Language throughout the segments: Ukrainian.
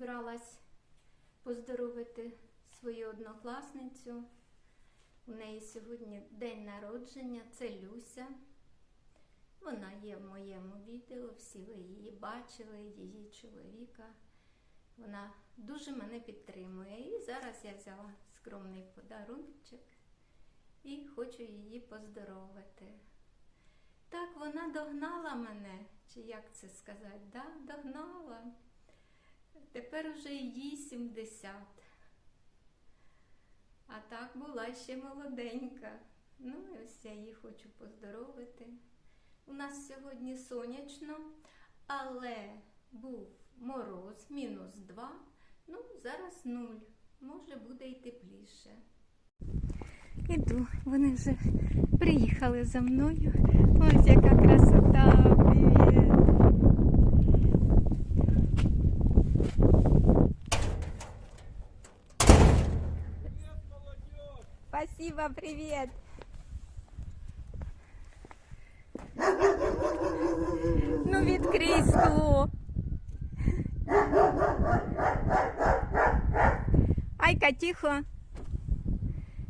зібралась поздоровити свою однокласницю. У неї сьогодні день народження, це Люся. Вона є в моєму відео, всі ви її бачили, її чоловіка. Вона дуже мене підтримує. І зараз я взяла скромний подаруночок і хочу її поздоровити. Так, вона догнала мене, чи як це сказати? Да, догнала. Тепер уже їй 70. А так була ще молоденька. Ну, і ось я її хочу поздоровити. У нас сьогодні сонячно, але був мороз, мінус 2. Ну, зараз 0. Може буде й тепліше. Іду, вони вже приїхали за мною. Ось яка красота. Спасибо, привет. Ну, відкрий скло. Айка, тихо.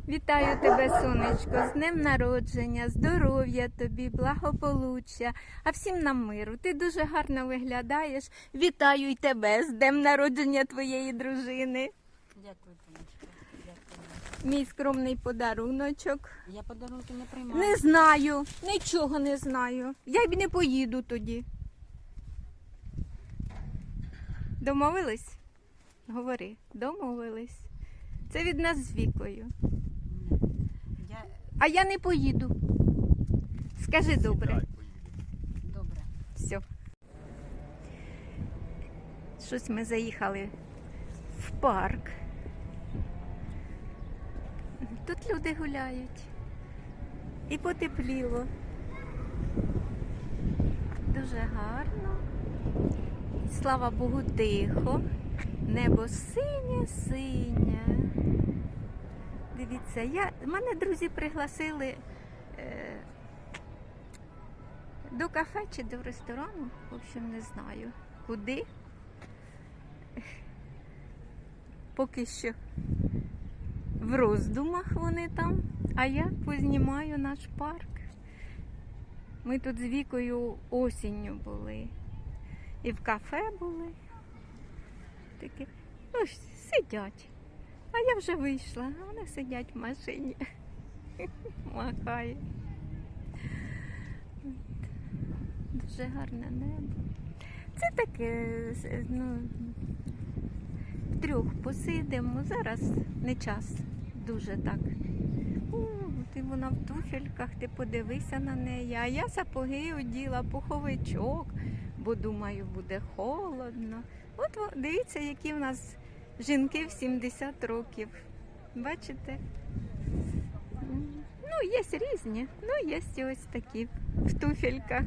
Вітаю тебе, сонечко, з днем народження, здоров'я тобі, благополуччя, а всім нам миру. Ти дуже гарно виглядаєш. Вітаю й тебе з днем народження твоєї дружини. Дякую, Томочка. Мій скромний подаруночок. Я подарунки не приймаю. Не знаю, нічого не знаю. Я й не поїду тоді. Домовились? Говори, домовились. Це від нас з вікою. Я А я не поїду. Скажи добре. добре. Все. Щось ми заїхали в парк. Тут люди гуляють. І потепліло. Дуже гарно. Слава Богу, тихо. Небо синє, синє. Дивіться, я, мене друзі пригласили е, до кафе чи до ресторану, в общем, не знаю. Куди? Поки що в роздумах вони там, а я познімаю наш парк. Ми тут з Вікою осінню були. І в кафе були. Такі, ну, сидять. А я вже вийшла, а вони сидять в машині. Махають. Дуже гарне небо. Це таке, ну, втрьох посидимо. Зараз не час дуже так. Ти вона в туфельках, ти подивися на неї. А я сапоги оділа, пуховичок, бо думаю, буде холодно. От дивіться, які в нас жінки в 70 років. Бачите? Ну, є різні, ну є ось такі в туфельках.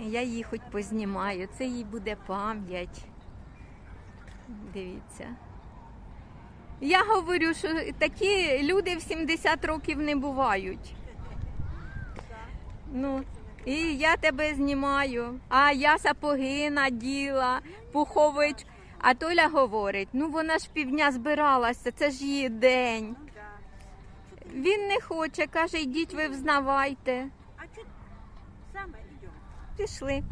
Я її хоч познімаю, це їй буде пам'ять. Дивіться. Я говорю, що такі люди в 70 років не бувають. Ну, і я тебе знімаю, а я сапоги наділа, пухович. А Толя говорить, ну вона ж півдня збиралася, це ж її день. Він не хоче, каже, йдіть ви взнавайте. А саме йдемо? Пішли.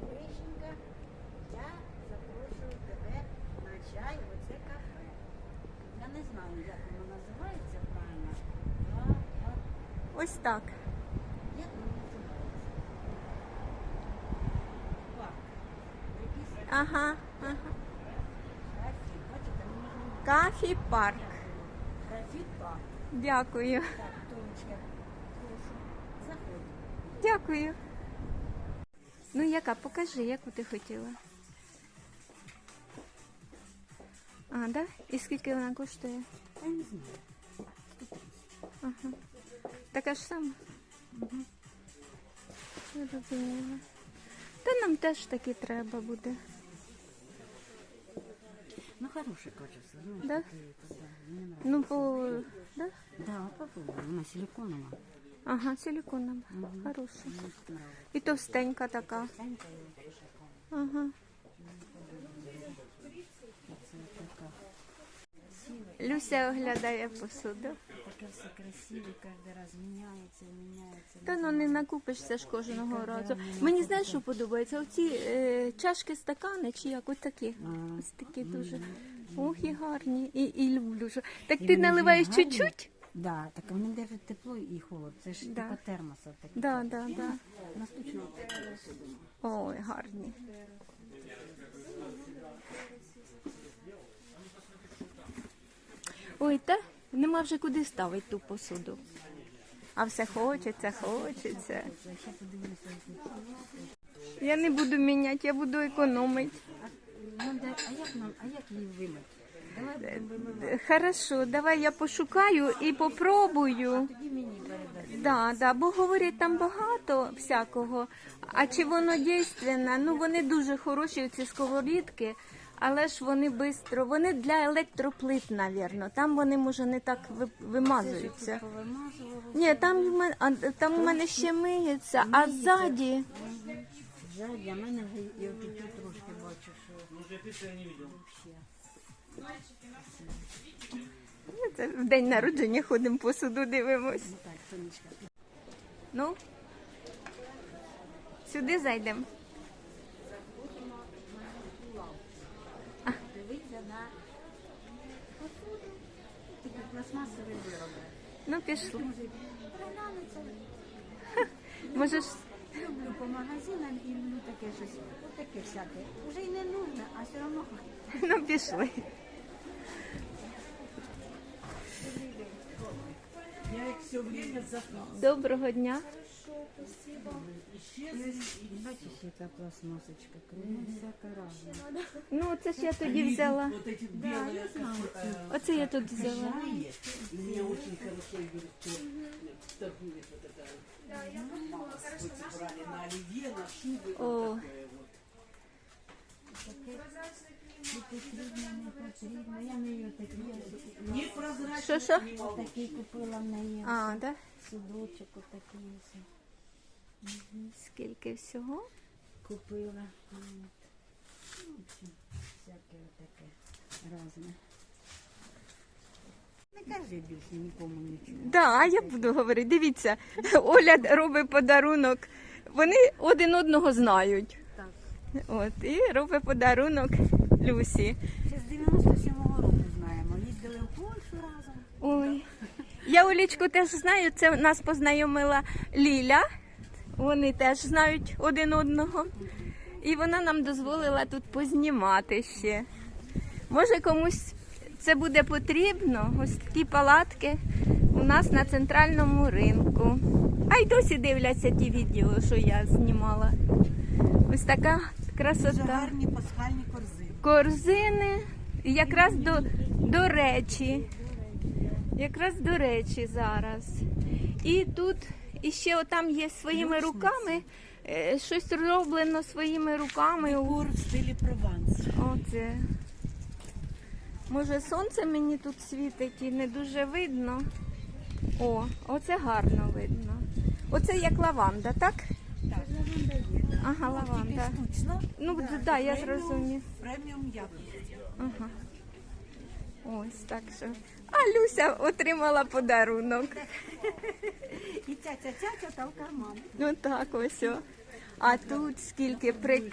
Вишенька, я запрошую тебе на чай в оце кафе. Я не знаю, як воно називається правильно. А, а, Ось так. Ага, ага. Кафі парк. графіт парк. Дякую. Так, Томочка, прошу, заходь. Дякую. Ну, яка, покажи, яку ти хотіла. А, да? І скільки вона коштує? Я не знаю. Ага. Така ж сама? Угу. Я. Та нам теж таки треба буде. Ну, хорошее качество. Ну, Да? такие, да, мне нравится. Ну, по... Да? Да, попробуй. Она силиконовая. Ага, силіконова. Мгм. Хороша. І товстенька така. Тоненька і дуже. Ага. Люся оглядає посуду. Таке все красиве, кожен раз міняється, міняється. Та ну не накупишся ж кожного разу. Мені знаєш, що подобається? Оці е, чашки, стакани чи як ось такі. Ось такі дуже. Ох, і гарні. І, і люблю. Що. Так І ти вони наливаєш гарні. чуть-чуть? Да, так вони держать тепло і холод. Це ж Да. типа термоса такі. Да, да, да. Наступно таке посуду. Ой, гарні. Ой, та нема вже куди ставити ту посуду. А все хочеться, хочеться. Я не буду міняти, я буду економити. А як нам, а як її вимити? Хорошо, давай я пошукаю і попробую. Тоді мені. Да, да, бо говорять там багато всякого. А чи воно дійсне? Ну вони дуже хороші, ці сковорідки, але ж вони швидко, вони для електроплит, навірно. Там вони може не так вимазуються. Ні, там в мене, а, там у мене ще миється, а ззаді. Ззаді, а мене і отут трошки бачу, що взагалі. Ну, Це в день народження ходимо посуду, дивимось. Ну. Ну, сюди зайдемо. Дивіться на посуду. Тільки пластмасові вироби. Ну, пішли. Можеш. Люблю по магазинам і ну таке щось, таке всяке. Вже й не нужно, а все одно Ну, пішли. Я их все время. Доброго дня. Бачиш, яка пластмасочка, кругом всяка разна. Ну, це ж я тоді взяла. Вот эти белые, как, э, Оце я тут взяла. живые. И мне очень хорошо говорит, что торгует вот это. Мама с вот брали на оливье, на шубы. О. Вот такое вот. Не потрібно, не потрібно. Я не її такі. Непрозрачно. Що, що? не могу. Такий купила в неї. А, да? Судочок отакий. ось. Скільки всього? Купила. Ну, всяке таке разне. Не кажи більше нікому нічого. Да, я буду говорити. Дивіться, Оля робить подарунок. Вони один одного знають. Так. От, і робить подарунок Люсі. Ще з 97-го року знаємо. Їздили в Польщу разом. Ой. Я Олічку теж знаю, це нас познайомила Ліля. Вони теж знають один одного. І вона нам дозволила тут познімати ще. Може комусь це буде потрібно. Ось такі палатки у нас на центральному ринку. А й досі дивляться ті відео, що я знімала. Ось така Дуже гарні пасхальні корзини. Корзини якраз до, до речі. Якраз до речі зараз. І тут іще отам є своїми Рушниці. руками, е, щось зроблено своїми руками. Декор в стилі Прованс. Оце. Може, сонце мені тут світить і не дуже видно. О, оце гарно видно. Оце як лаванда, так? Так, лаванда є. Ага, лаванда. Штучно. Ну, Да, да, я преміум- зрозумію. Преміум якості. Ага. Ось так що. А Люся отримала подарунок. І ця ця ця ця в карман. Ну так ось. о. А тут скільки при...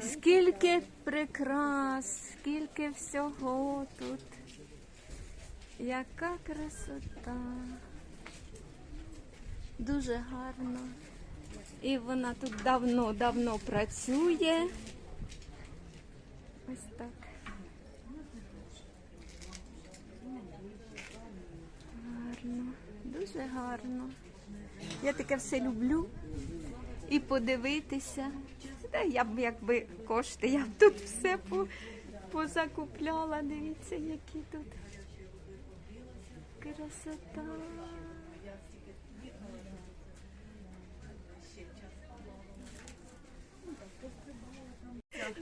скільки прикрас, скільки всього тут. Яка красота. Дуже гарно. І вона тут давно-давно працює. Ось так. Гарно, дуже гарно. Я таке все люблю. І подивитися. Та я б якби кошти, я б тут все позакупляла. Дивіться, які тут красота.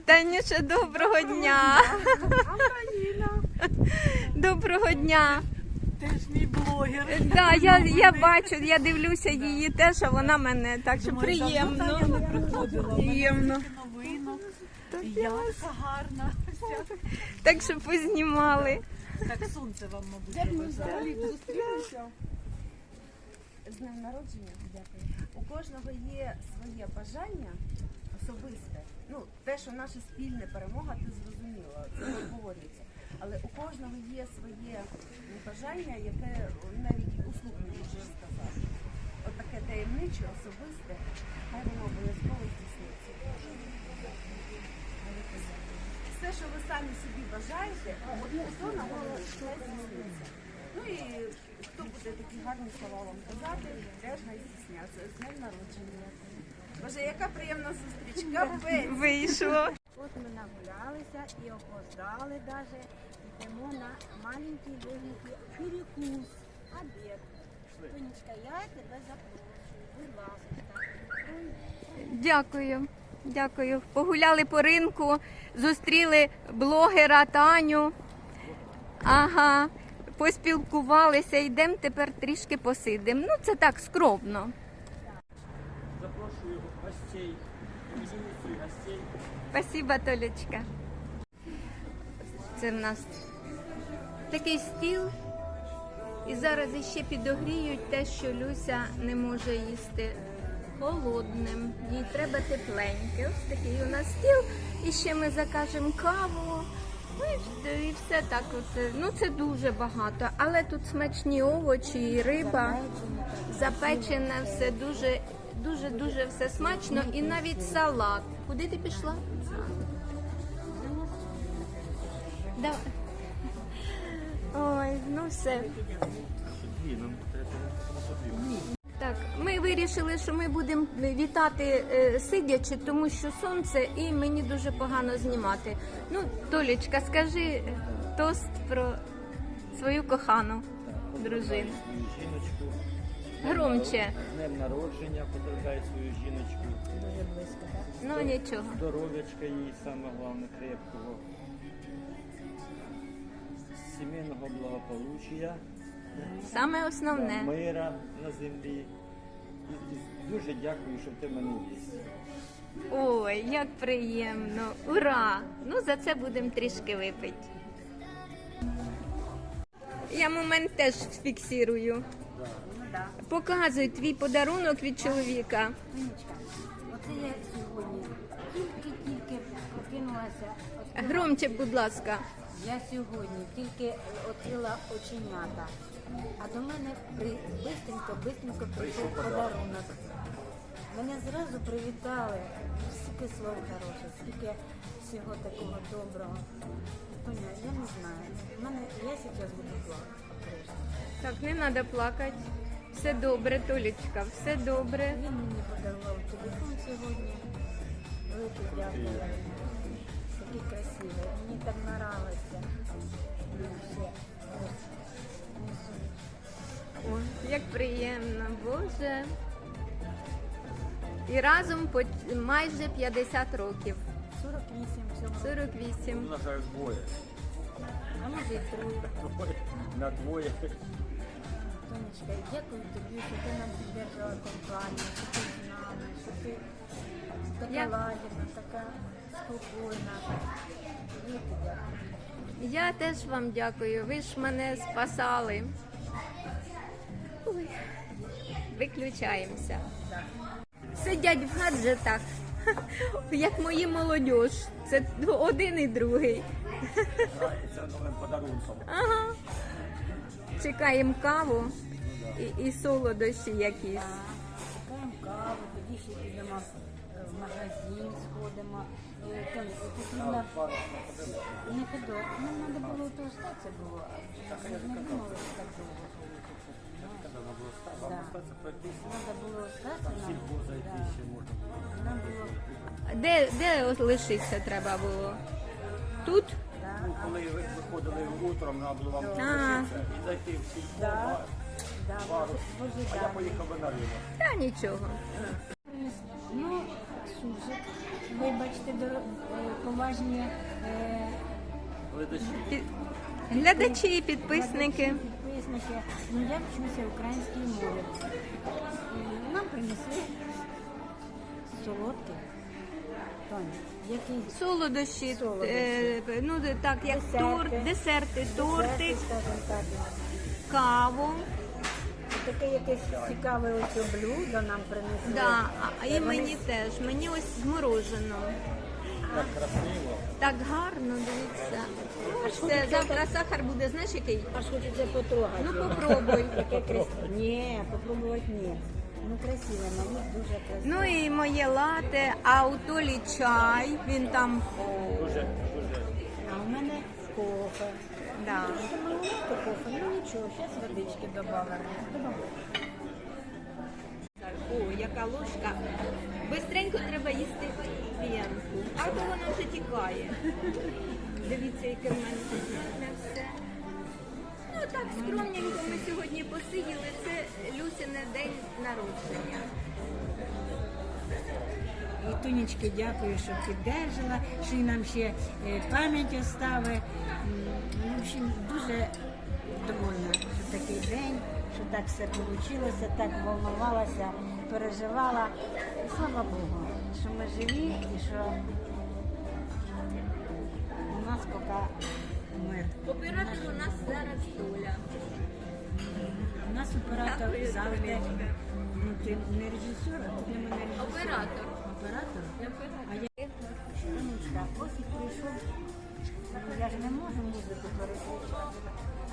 Танюша, доброго дня. Доброго дня. Теж мій блогер. Да, я, я бачу, я дивлюся її теж, а вона мене так що приємно. Таня не приходила. Приємно. Новину. І гарна. Вся. Так що познімали. Так сонце вам, мабуть, взагалі. З днем народження, дякую. У кожного є своє бажання особисте. Ну, те, що наша спільна перемога, це зрозуміло, це обговорюється. Але у кожного є своє бажання, яке навіть услуг не можу сказати. От таке таємниче, особисте, хай воно обов'язково здійсниться. Все, що ви самі собі бажаєте, хто на голову здійсниться. Ну і хто буде такі гарні слова вам казати, теж хай здійсняться. З днем народження. Боже, яка приємна зустріч. Капець. Вийшло. От ми нагулялися і опоздали даже. Йдемо на маленький легенький перекус, обід. Тонечка, я тебе запрошую, будь ласка. Дякую. Дякую. Погуляли по ринку, зустріли блогера Таню. Ага, поспілкувалися, йдемо тепер трішки посидимо. Ну, це так скромно. Запрошую гостей, гостей. Спасибо, Толечка. Це в нас такий стіл. І зараз іще підогріють те, що Люся не може їсти холодним. Їй треба тепленьке. Ось такий у нас стіл. І ще ми закажемо каву. Ну і все так. От. Ну це дуже багато. Але тут смачні овочі і риба. Запечене все дуже, дуже, дуже все смачно. І навіть салат. Куди ти пішла? Давай. Ну все. Так, ми вирішили, що ми будемо вітати е, сидячи, тому що сонце і мені дуже погано знімати. Ну, Толічка, скажи тост про свою кохану дружину. Жіночку. Громче. З днем народження поздравляю свою жіночку. Ну нічого. Здоров'ячка їй, саме головне, крепкого. Сімейного благополуччя, Саме основне. мира на землі. І, і дуже дякую, що ти мене є. Ой, як приємно. Ура! Ну за це будемо трішки випити. Я момент теж фіксирую. Да. Показуй твій подарунок від чоловіка. Оце я сьогодні тільки-тільки прокинулася. Громче, будь ласка. Я сьогодні тільки відкрила оченята, а до мене бистренько, бистренько прийшов подарунок. Мене зразу привітали. Стільки слов хороших, стільки всього такого доброго. Тоня, я не знаю. В мене я зараз буду плакати. Так, не треба плакати. Все добре, Толічка, все добре. Він мені подарував телефон сьогодні. Велике дякую. Такий красивий. Мені так нравиться. Ну, все. Ось. Несу. О, як приємно, Боже. І разом по майже 50 років. 48 цього. 48. Умножаю двоє. А може і троє. На двоє. Тонечка, дякую тобі, що ти нам піддержала компанію, що ти з нами, що ти така Я- лагідна, така спокійна. Дякую. Я теж вам дякую. Ви ж мене спасали. Ой, виключаємося. Сидять в гаджетах, як мої молодіж. Це один і другий. Це новим подарунком. Ага. Чекаємо каву і, і солодощі якісь. Чекаємо каву, тоді ще підемо е, в магазин, сходимо. Е, Там потрібно не ходок. Нам треба було то остатися було. Ми ж не думали, що так довго Вам остаться пройтись. Треба було остатися нам. Сільпо зайти Да. ще можна. Нам було Де, де лишитися треба було? Тут? Ну, коли ви виходили утром, треба було вам А. і зайти в сільпо. Да. да, Пару. боже, А я да. поїхав би на ринок. Та нічого. Ну, сужик. Вибачте, доро- е, поважні е, Глядачі. Пі- Глядачі і підписники. Глядачі, підписники. Ну, я вчуся українській мові. М, Нам принесли солодкий. Тоня, який Солодощі, Солодощі. е, ну так, як Десерти. торт, десерти, Десерти, скажімо так. каву. Таке якесь цікаве ось блюдо нам принесли. Да, а- і мені теж. Мені ось з мороженого. Так красиво. Так гарно, дивіться. Ось це завтра сахар буде, знаєш який? Аж хочеться потрогати. Ну його. попробуй. Таке красиве. Ні, попробувати ні. Ну красиве, на дуже красиво. Ну і моє лате, а у Толі чай, він там. Дуже, дуже. А у мене кофе. Да. Маловато кофе, ну нічого, зараз водички додали. О, яка ложка. Бистренько треба їсти п'янку. А то воно вже тікає. Дивіться, яке в мене все. Ну так, скромненько ми сьогодні посиділи. Це Люсине день народження. І Тонечки, дякую, що піддержала, що й нам ще е, пам'ять остави. М, В общем, дуже довольна, що такий день, що так все вийшло, так волнувалася, переживала. Слава Богу, що ми живі і що Оператор у нас зараз Толя. У нас оператор Дякую, завжди. Ну, ти не режисер, а ти для мене режисер. Оператор. Оператор? А я Танечка, Осік прийшов. Я ж не можу музику переключати.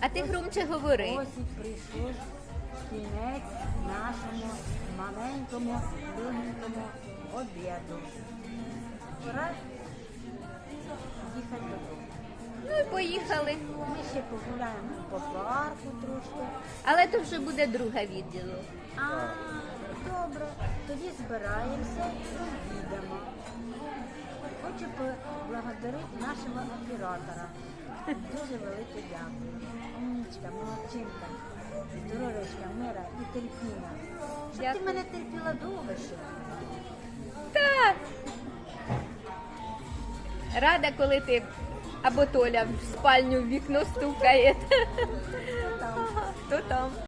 А ти громче говори. Осік прийшов кінець нашому маленькому, легенькому обіду. Пора їхати додому. Ну і поїхали. Ми ще погуляємо по парку трошки. Але то вже буде друге відділо. А, добре, тоді збираємося і їдемо. Хочу поблагодарити нашого оператора. Дуже велике дякую. Умнічка, молодчинка, здоров'ячка, мира і терпіння. Щоб ти мене терпіла довго ще. Так. Рада, коли ти або Толя в спальню в вікно стукає. Хто там.